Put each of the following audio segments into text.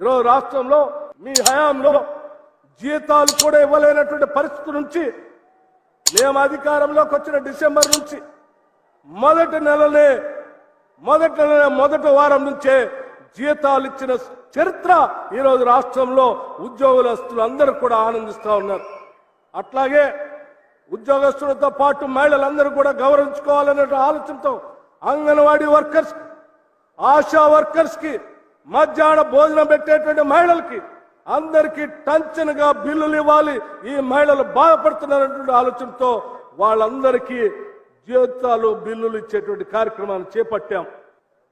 ఈరోజు రాష్ట్రంలో మీ హయాంలో జీతాలు కూడా ఇవ్వలేనటువంటి పరిస్థితి నుంచి మేము అధికారంలోకి వచ్చిన డిసెంబర్ నుంచి మొదటి నెలనే మొదటి నెల మొదటి వారం నుంచే జీతాలు ఇచ్చిన చరిత్ర ఈరోజు రాష్ట్రంలో ఉద్యోగులస్తులు అందరూ కూడా ఆనందిస్తూ ఉన్నారు. అట్లాగే ఉద్యోగస్తులతో పాటు మహిళలందరూ కూడా గౌరవించుకోవాలనే ఆలోచనతో అంగన్వాడీ వర్కర్స్ ఆశా వర్కర్స్కి మధ్యాహ్న భోజనం పెట్టేటువంటి మహిళలకి అందరికీ టంచన్గా బిల్లులు ఇవ్వాలి. ఈ మహిళలు బాధపడుతున్నారనేటువంటి ఆలోచనతో వాళ్ళందరికీ జీతాలు బిల్లులు ఇచ్చేటువంటి కార్యక్రమాన్ని చేపట్టాం.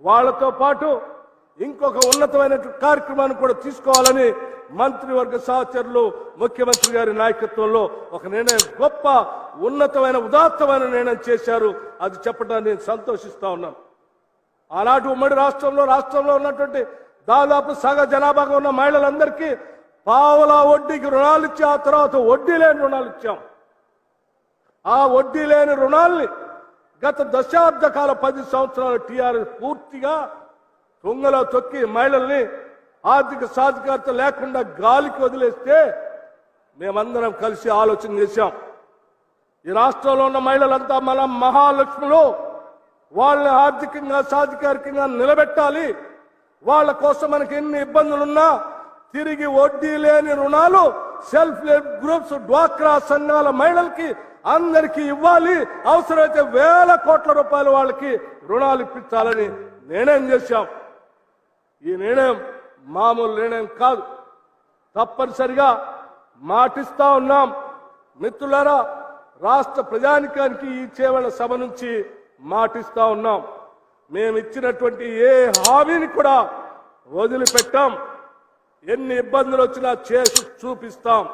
వాళ్ళతో పాటు ఇంకొక ఉన్నతమైన కార్యక్రమాన్ని కూడా తీసుకోవాలని మంత్రివర్గ సహచరులు ముఖ్యమంత్రి గారి నాయకత్వంలో ఒక నిర్ణయం గొప్ప ఉన్నతమైన ఉదాత్తమైన నిర్ణయం చేశారు. అది చెప్పడానికి నేను సంతోషిస్తా ఉన్నాను. ఆనాటి ఉమ్మడి రాష్ట్రంలో రాష్ట్రంలో ఉన్నటువంటి దాదాపు సగ జనాభాగా ఉన్న మహిళలందరికీ పావులా వడ్డీకి రుణాలు ఇచ్చి ఆ తర్వాత వడ్డీ లేని రుణాలు ఇచ్చాం. ఆ వడ్డీ లేని రుణాల్ని గత దశాబ్ద కాల పది సంవత్సరాల టీఆర్ఎస్ పూర్తిగా తొంగలో తొక్కి మహిళల్ని ఆర్థిక సాధికారత లేకుండా గాలికి వదిలేస్తే మేమందరం కలిసి ఆలోచన చేశాం. ఈ రాష్ట్రంలో ఉన్న మహిళలంతా మన మహాలక్ష్ములు వాళ్ళని ఆర్థికంగా సాధికారికంగా నిలబెట్టాలి. వాళ్ళ కోసం మనకి ఎన్ని ఇబ్బందులున్నా తిరిగి వడ్డీ లేని రుణాలు సెల్ఫ్ హెల్ప్ గ్రూప్స్ డ్వాక్రా సంఘాల మహిళలకి అందరికీ ఇవ్వాలి. అవసరమైతే వేల కోట్ల రూపాయలు వాళ్ళకి రుణాలు ఇప్పించాలని నిర్ణయం చేశాం. ఈ నిర్ణయం మామూలు నిర్ణయం కాదు. తప్పనిసరిగా మాటిస్తా ఉన్నాం. మిత్రులారా రాష్ట్ర ప్రజానికానికి ఈ చేవల సభ నుంచి మాటిస్తా ఉన్నాం. మేము ఇచ్చినటువంటి ఏ హామీని కూడా వదిలిపెట్టాం. ఎన్ని ఇబ్బందులు వచ్చినా చేసి చూపిస్తాం.